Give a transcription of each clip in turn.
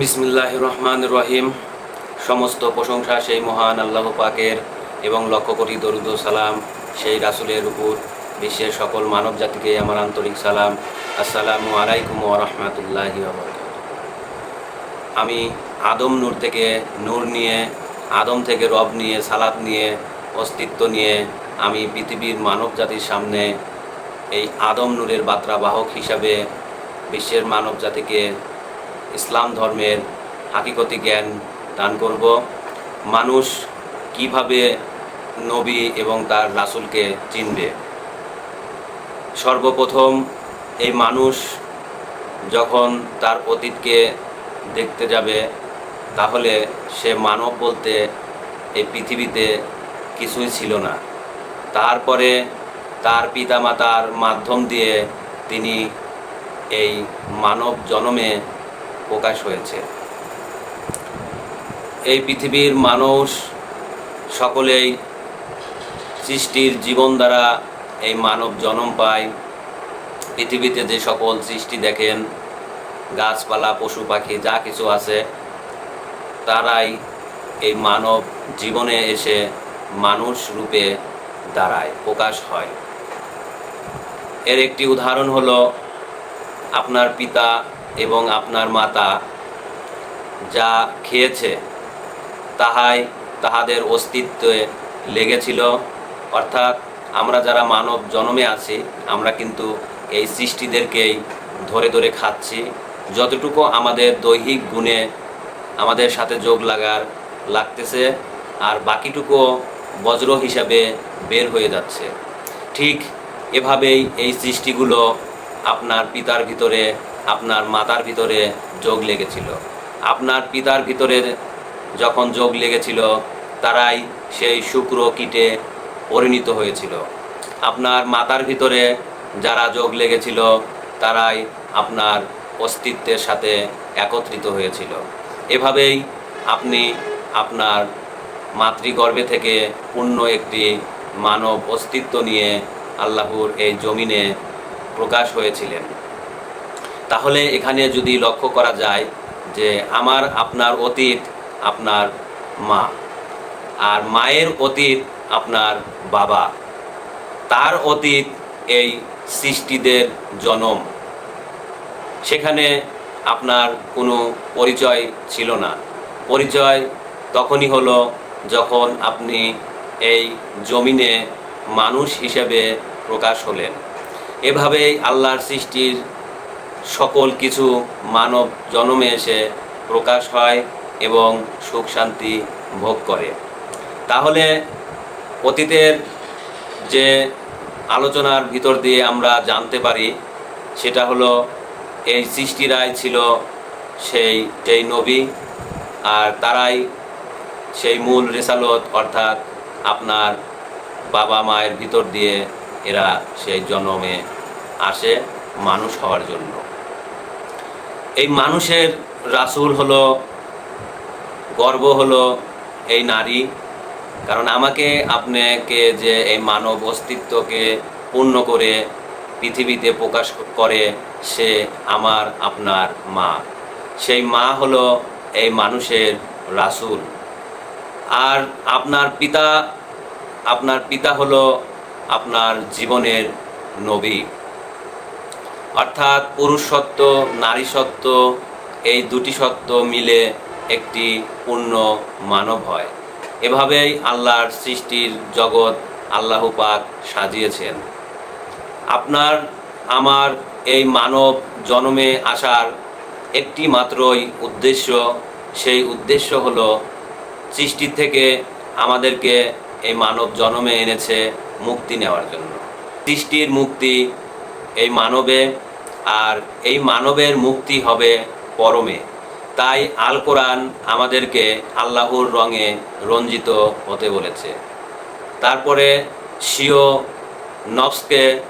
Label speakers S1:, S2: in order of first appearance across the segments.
S1: বিসমিল্লাহ রহমান রহিম সমস্ত প্রশংসা সেই মহান আল্লাহ পাকের এবং লক্ষ কোটি দরুদ সালাম সেই রাসুলের উপর। বিশ্বের সকল মানব জাতিকে আমার আন্তরিক সালাম। আসসালামু আলাইকুম রহমতুল্লাহি আমি আদম নূর থেকে নূর নিয়ে, আদম থেকে রব নিয়ে, সালাত নিয়ে, অস্তিত্ব নিয়ে আমি পৃথিবীর মানব জাতির সামনে এই আদম নূরের বার্তা বাহক হিসাবে বিশ্বের মানব জাতিকে ইসলাম ধর্মের হাকিকতি জ্ঞান দান করব। মানুষ কীভাবে নবী এবং তার রাসুলকে চিনবে? সর্বপ্রথম এই মানুষ যখন তার অতীতকে দেখতে যাবে, তাহলে সে মানব বলতে এই পৃথিবীতে কিছুই ছিল না। তারপরে তার পিতামাতার মাধ্যম দিয়ে তিনি এই মানব জনমে প্রকাশ হয়েছে। এই পৃথিবীর মানুষ সকলেই সৃষ্টির জীবন দ্বারা এই মানব জন্ম পায়। পৃথিবীতে যে সকল সৃষ্টি দেখেন, গাছপালা, পশু পাখি, যা কিছু আছে, তারাই এই মানব জীবনে এসে মানুষ রূপে দাঁড়ায়, প্রকাশ হয়। এর একটি উদাহরণ হলো, আপনার পিতা এবং আপনার মাতা যা খেয়েছে তাহাই তাহাদের অস্তিত্বে লেগেছিল। অর্থাৎ আমরা যারা মানব জন্মে আছি, আমরা কিন্তু এই সৃষ্টিদেরকেই ধরে ধরে খাচ্ছি। যতটুকু আমাদের দৈহিক গুণে আমাদের সাথে যোগ লাগার লাগতেছে, আর বাকিটুকু বজ্র হিসাবে বের হয়ে যাচ্ছে। ঠিক এভাবেই এই সৃষ্টিগুলো আপনার পিতার ভিতরে আপনার মাতার ভিতরে যোগ লেগেছিল। আপনার পিতার ভিতরে যখন যোগ লেগেছিল, তারাই সেই শুক্র কীটে পরিণত হয়েছিল। আপনার মাতার ভিতরে যারা যোগ লেগেছিল, তারাই আপনার অস্তিত্বের সাথে একত্রিত হয়েছিল। এভাবেই আপনি আপনার মাতৃগর্ভে থেকে পূর্ণ একটি মানব অস্তিত্ব নিয়ে আল্লাহর এই জমিনে প্রকাশ হয়েছিলেন। তাহলে এখানে যদি লক্ষ্য করা যায় যে আমার আপনার অতীত, আপনার মা আর মায়ের অতীত, আপনার বাবা। তার অতীত এই সৃষ্টিদের জনম। সেখানে আপনার কোনো পরিচয় ছিল না। পরিচয় তখনই হলো যখন আপনি এই জমিনে মানুষ হিসেবে প্রকাশ হলেন। এভাবেই আল্লাহর সৃষ্টির সকল কিছু মানব জন্মে এসে প্রকাশ হয় এবং সুখ শান্তি ভোগ করে। তাহলে অতীতের যে আলোচনার ভিতর দিয়ে আমরা জানতে পারি, সেটা হলো এই সৃষ্টিরাই ছিল সেই সেই নবী আর তারাই সেই মূল রেসালত অর্থাৎ আপনার বাবা মায়ের ভিতর দিয়ে এরা সেই জন্মে আসে মানুষ হওয়ার জন্য। এই মানুষের রাসূল হলো, গর্ব হলো এই নারী। কারণ আমাকে, আপনাকে যে এই মানব অস্তিত্বকে পূর্ণ করে পৃথিবীতে প্রকাশ করে, সে আমার, আপনার মা। সেই মা হলো এই মানুষের রাসূল। আর আপনার পিতা আপনার পিতা হলো আপনার জীবনের নবী। অর্থাৎ পুরুষ সত্য নারী সত্য এই দুটি সত্য মিলে একটি পূর্ণ মানব হয়। এভাবেই আল্লাহর সৃষ্টির জগৎ আল্লাহ পাক সাজিয়েছেন। আপনার, আমার এই মানব জন্মে আসার একটি মাত্রই উদ্দেশ্য, সেই উদ্দেশ্য হলো সৃষ্টি থেকে আমাদেরকে এই মানব জন্মে এনেছে মুক্তি নেওয়ার জন্য। সৃষ্টির মুক্তি এই মানবে আর এই মানবের মুক্তি হবে পরমে। তাই আল কোরআন আমাদেরকে আল্লাহর রঙে রঞ্জিত হতে বলেছে। তারপরে সিও নফসকে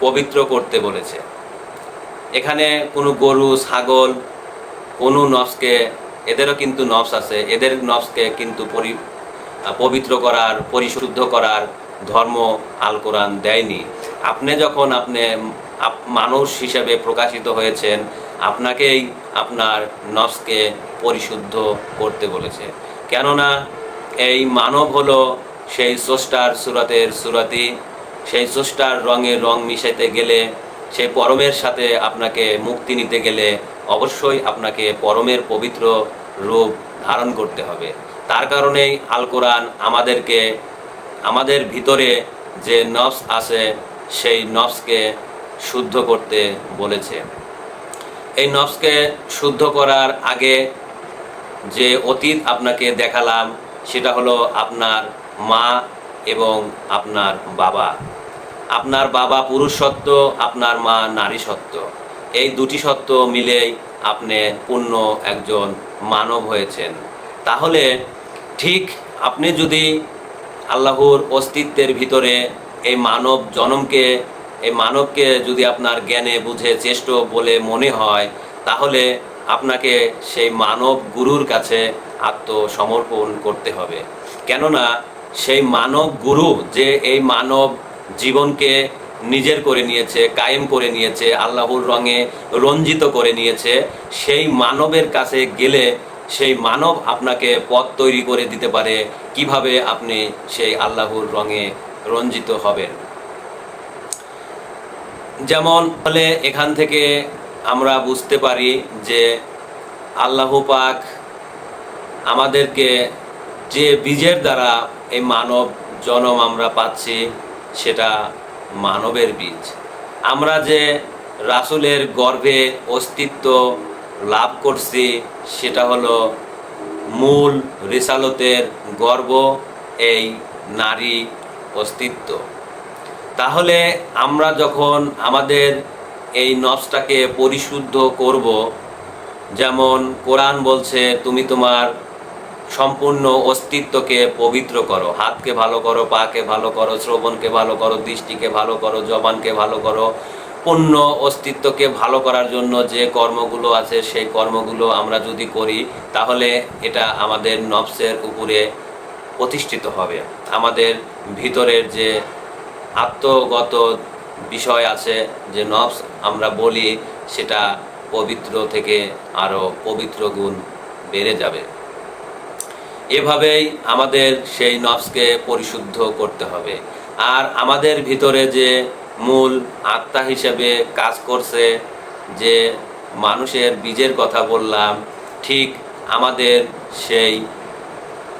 S1: পবিত্র করতে বলেছে। এখানে কোনো গরু, ছাগল, কোনো নফসকে, এদেরও কিন্তু নফস আছে, এদের নফসকে কিন্তু পরি পবিত্র করার, পরিশুদ্ধ করার ধর্ম আল কোরআন দেয়নি। আপনি যখন আপনি আপ- মানুষ হিসেবে প্রকাশিত হয়েছেন, আপনাকেই আপনার নফসকে পরিশুদ্ধ করতে বলেছে। কেননা এই মানব হলো সেই স্রষ্টার সুরাতের সুরাতি, সেই স্রষ্টার রঙে রং মিশাইতে গেলে সেই পরমের সাথে আপনাকে মুক্তি নিতে গেলে অবশ্যই আপনাকে পরমের পবিত্র রূপ ধারণ করতে হবে। তার কারণেই আল কোরআন আমাদেরকে, আমাদের ভিতরে যে নফস আছে, সেই নফসকে শুদ্ধ করতে বলেছে। এই নফসকে শুদ্ধ করার আগে যে অতীত আপনাকে দেখালাম, সেটা হলো আপনার মা এবং আপনার বাবা। আপনার বাবা পুরুষ সত্য, আপনার মা নারী সত্য। এই দুটি সত্য মিলেই আপনি পূর্ণ একজন মানব হয়েছেন। তাহলে ঠিক আপনি যদি আল্লাহর অস্তিত্বের ভিতরে এই মানব জনমকে এই মানবকে যদি আপনার জ্ঞানে বুঝে, চেষ্ট বলে মনে হয়, তাহলে আপনাকে সেই মানব গুরুর কাছে আত্মসমর্পণ করতে হবে। কেননা সেই মানব গুরু যে এই মানব জীবনকে নিজের করে নিয়েছে, কায়েম করে নিয়েছে, আল্লাহর রঙে রঞ্জিত করে নিয়েছে, সেই মানবের কাছে গেলে সেই মানব আপনাকে পথ তৈরি করে দিতে পারে। কীভাবে আপনি সেই আল্লাহর রঙে রঞ্জিত হবেন? যেমন ফলে এখান থেকে আমরা বুঝতে পারি যে আল্লাহ পাক আমাদেরকে যে বীজের দ্বারা এই মানব জনম আমরা পাচ্ছি, সেটা মানবের বীজ। আমরা যে রাসুলের গর্ভে অস্তিত্ব লাভ করছি, সেটা হলো মূল রিসালতের গর্ব, এই নারী অস্তিত্ব। তাহলে আমরা যখন আমাদের এই নফসটাকে পরিশুদ্ধ করব, যেমন কোরআন বলছে, তুমি তোমার সম্পূর্ণ অস্তিত্বকে পবিত্র করো। হাতকে ভালো করো, পাকে ভালো করো, শ্রবণকে ভালো করো, দৃষ্টিকে ভালো করো, জবানকে ভালো করো, পূর্ণ অস্তিত্বকে ভালো করার জন্য যে কর্মগুলো আছে, সেই কর্মগুলো আমরা যদি করি, তাহলে এটা আমাদের নফসের উপরে প্রতিষ্ঠিত হবে। আমাদের ভিতরের যে আত্মগত বিষয় আছে যে নফস আমরা বলি, সেটা পবিত্র থেকে আরও পবিত্র গুণ বেড়ে যাবে। এভাবেই আমাদের সেই নফসকে পরিশুদ্ধ করতে হবে। আর আমাদের ভিতরে যে মূল আত্মা হিসেবে কাজ করছে, যে মানুষের বীজের কথা বললাম, ঠিক আমাদের সেই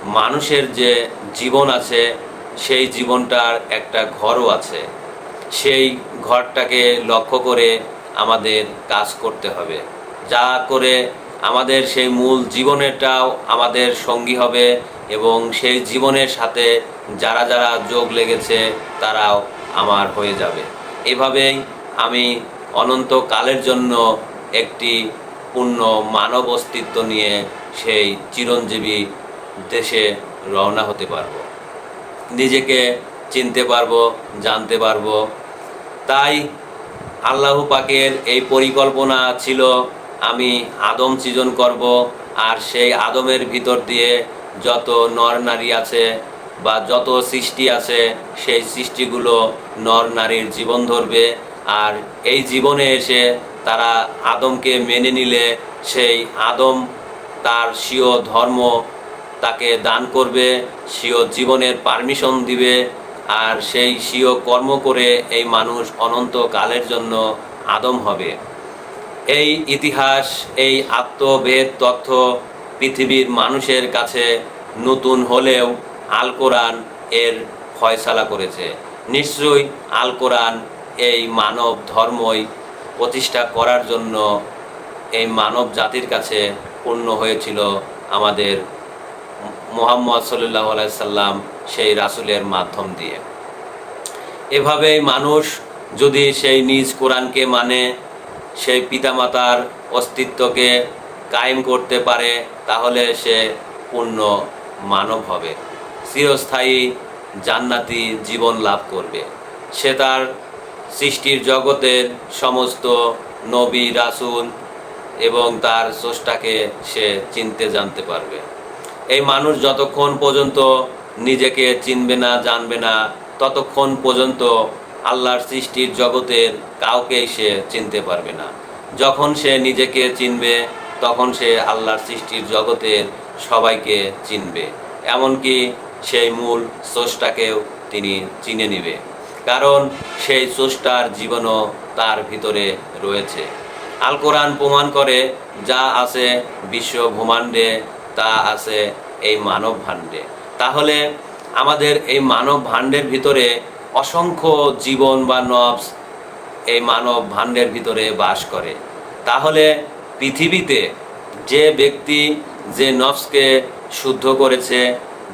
S1: মানুষের যে জীবন আছে সেই জীবনটার একটা ঘরও আছে। সেই ঘরটাকে লক্ষ্য করে আমাদের কাজ করতে হবে। যা করে আমাদের সেই মূল জীবনেরটাও আমাদের সঙ্গী হবে এবং সেই জীবনের সাথে যারা যারা যোগ লেগেছে তারাও আমার হয়ে যাবে। এভাবেই আমি অনন্ত কালের জন্য একটি পূর্ণ মানব অস্তিত্ব নিয়ে সেই চিরঞ্জীবী দেশে রওনা হতে পারব। নিজেকে চিনতে পারব, জানতে পারব। তাই আল্লাহ পাকের এই পরিকল্পনা ছিল, আমি আদম সৃজন করব আর সেই আদমের ভিতর দিয়ে যত নর নারী আছে বা যত সৃষ্টি আছে, সেই সৃষ্টিগুলো নর নারীর জীবন ধরবে। আর এই জীবনে এসে তারা আদমকে মেনে নিলে সেই আদম তার স্বীয় ধর্ম তাকে দান করবে স্বীয় জীবনের পারমিশন দিবে, আর সেই স্বীয় কর্ম করে এই মানুষ অনন্ত কালের জন্য আদম হবে। এই ইতিহাস, এই আত্মভেদ তথ্য পৃথিবীর মানুষের কাছে নতুন হলেও আল কোরআন এর ফয়সালা করেছে। নিশ্চয়ই আল কোরআন এই মানব ধর্মই প্রতিষ্ঠা করার জন্য এই মানব জাতির কাছে পূর্ণ হয়েছিল আমাদের মোহাম্মদ সাল্লাহ সাল্লাম সেই রাসুলের মাধ্যম দিয়ে। এভাবেই মানুষ যদি সেই নিজ কোরআনকে মানে সেই পিতামাতার অস্তিত্বকে কায়েম করতে পারে, তাহলে সে পূর্ণ মানব হবে। চিরস্থায়ী জান্নাতি জীবন লাভ করবে। সে তার সৃষ্টির জগতের সমস্ত নবী, রাসুল এবং তার স্রষ্টাকে সে চিনতে জানতে পারবে। এই মানুষ যতক্ষণ পর্যন্ত নিজেকে চিনবে না, জানবে না, ততক্ষণ পর্যন্ত আল্লাহর সৃষ্টির জগতের কাউকেই সে চিনতে পারবে না। যখন সে নিজেকে চিনবে, তখন সে আল্লাহর সৃষ্টির জগতের সবাইকে চিনবে। এমনকি সেই মূল স্রষ্টাকেও তিনি চিনে নিবে। কারণ সেই স্রষ্টার জীবনও তার ভিতরে রয়েছে। আল কোরআন প্রমাণ করে যা আছে বিশ্ব ব্রহ্মাণ্ডে তা আছে এই মানব ভাণ্ডে। তাহলে আমাদের এই মানব ভাণ্ডের ভিতরে অসংখ্য জীবন বা নবস এই মানব ভাণ্ডের ভিতরে বাস করে। তাহলে পৃথিবীতে যে ব্যক্তি যে নফসকে শুদ্ধ করেছে,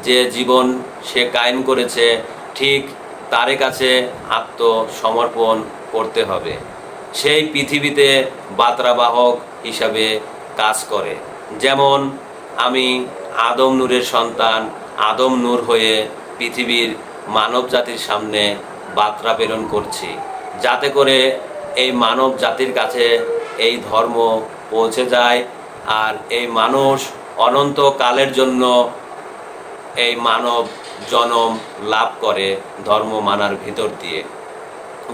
S1: যে জীবন সে কায়েম করেছে, ঠিক তার কাছে আত্মসমর্পণ করতে হবে। সেই পৃথিবীতে বার্তাবাহক হিসাবে কাজ করে। যেমন আমি আদম নূরের সন্তান, আদম নূর হয়ে পৃথিবীর মানব জাতির সামনে বার্তা প্রেরণ করছি। যাতে করে এই মানব জাতির কাছে এই ধর্ম পৌঁছে যায় আর এই মানুষ অনন্ত কালের জন্য এই মানব জনম লাভ করে ধর্ম মানার ভিতর দিয়ে।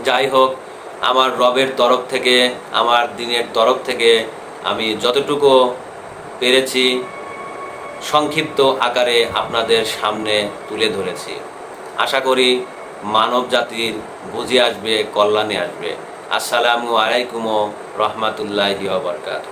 S1: যাই হোক, আমার রবের তরফ থেকে, আমার দিনের তরফ থেকে আমি যতটুকু পেরেছি সংক্ষিপ্ত আকারে আপনাদের সামনে তুলে ধরেছি। আশা করি মানব জাতির বুঝে আসবে, কল্যাণে আসবে। আসসালামু আলাইকুম রহমাতুল্লাহ বরকাত